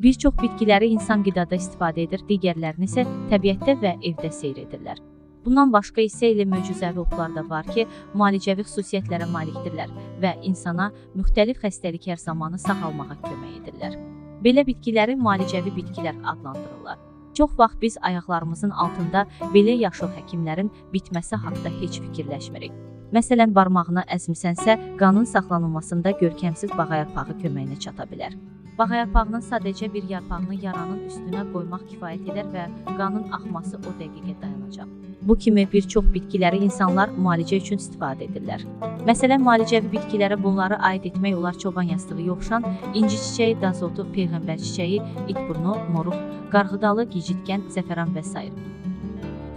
Bir çox bitkiləri insan qidada istifadə edir, digərlərini isə təbiətdə və evdə seyr edirlər. Bundan başqa isə elə möcüzəvi otlar da var ki, müalicəvi xüsusiyyətlərə malikdirlər və insana müxtəlif xəstəliklər zamanı sağalmağa kömək edirlər. Belə bitkiləri müalicəvi bitkilər adlandırırlar. Çox vaxt biz ayaqlarımızın altında belə yaşıl həkimlərin bitməsi haqqında heç fikirləşmirik. Məsələn, barmağına əzmisənsə, qanın saxlanılmasında görkəmsiz bağayarpağı köməyinə çata bilər. Bağayarpağının sadəcə bir yarpağını yaranın üstünə qoymaq kifayət edər və qanın axması o dəqiqə dayanacaq. Bu kimi bir çox bitkiləri insanlar müalicə üçün istifadə edirlər. Məsələn, müalicəvi bitkilərə bunları aid etmək olar çoban yastığı yovşan, inci çiçəyi, dazotu, peyğəmbər çiçəyi, itburnu, moruq, qarğıdalı, gicitgən, zəfəran və s.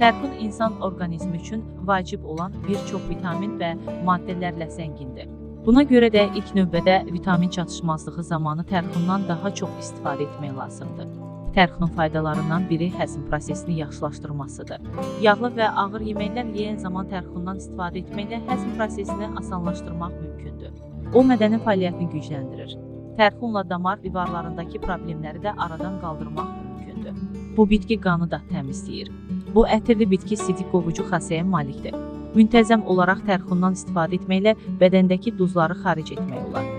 Tərpün insan orqanizmi üçün vacib olan bir çox vitamin və maddələrlə zəngindir. Buna görə də ilk növbədə vitamin çatışmazlığı zamanı tərxundan daha çox istifadə etmək lazımdır. Tərxunun faydalarından biri həzm prosesini yaxşılaşdırmasıdır. Yağlı və ağır yeməklər yeyən zaman tərxundan istifadə etməklə həzm prosesini asanlaşdırmaq mümkündür. O mədənin fəaliyyətini gücləndirir. Tərxunla damar divarlarındakı problemləri də aradan qaldırmaq mümkündür. Bu bitki qanı da təmizləyir. Bu ətirli bitki sidik qovucu xassəyə malikdir. Müntəzəm olaraq tərxundan istifadə etməklə bədəndəki duzları xaric etmək olar.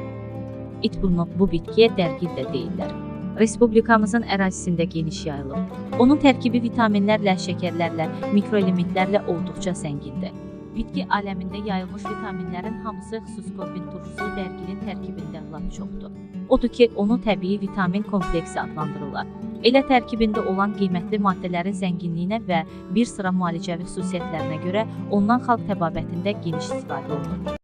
İtburnu bu bitkiyə dərgil də deyirlər. Respublikamızın ərazisində geniş yayılıb. Onun tərkibi vitaminlərlə, şəkərlərlə, mikroelementlərlə olduqca zəngindir. Bitki aləmində yayılmış vitaminlərin hamısı xüsuskorbin turşusu dərgilin tərkibində lap çoxdur. Odur ki, onu təbii vitamin kompleksi adlandırırlar. Elə tərkibində olan qiymətli maddələrin zənginliyinə və bir sıra müalicəvi xüsusiyyətlərinə görə ondan xalq təbabətində geniş istifadə olunur.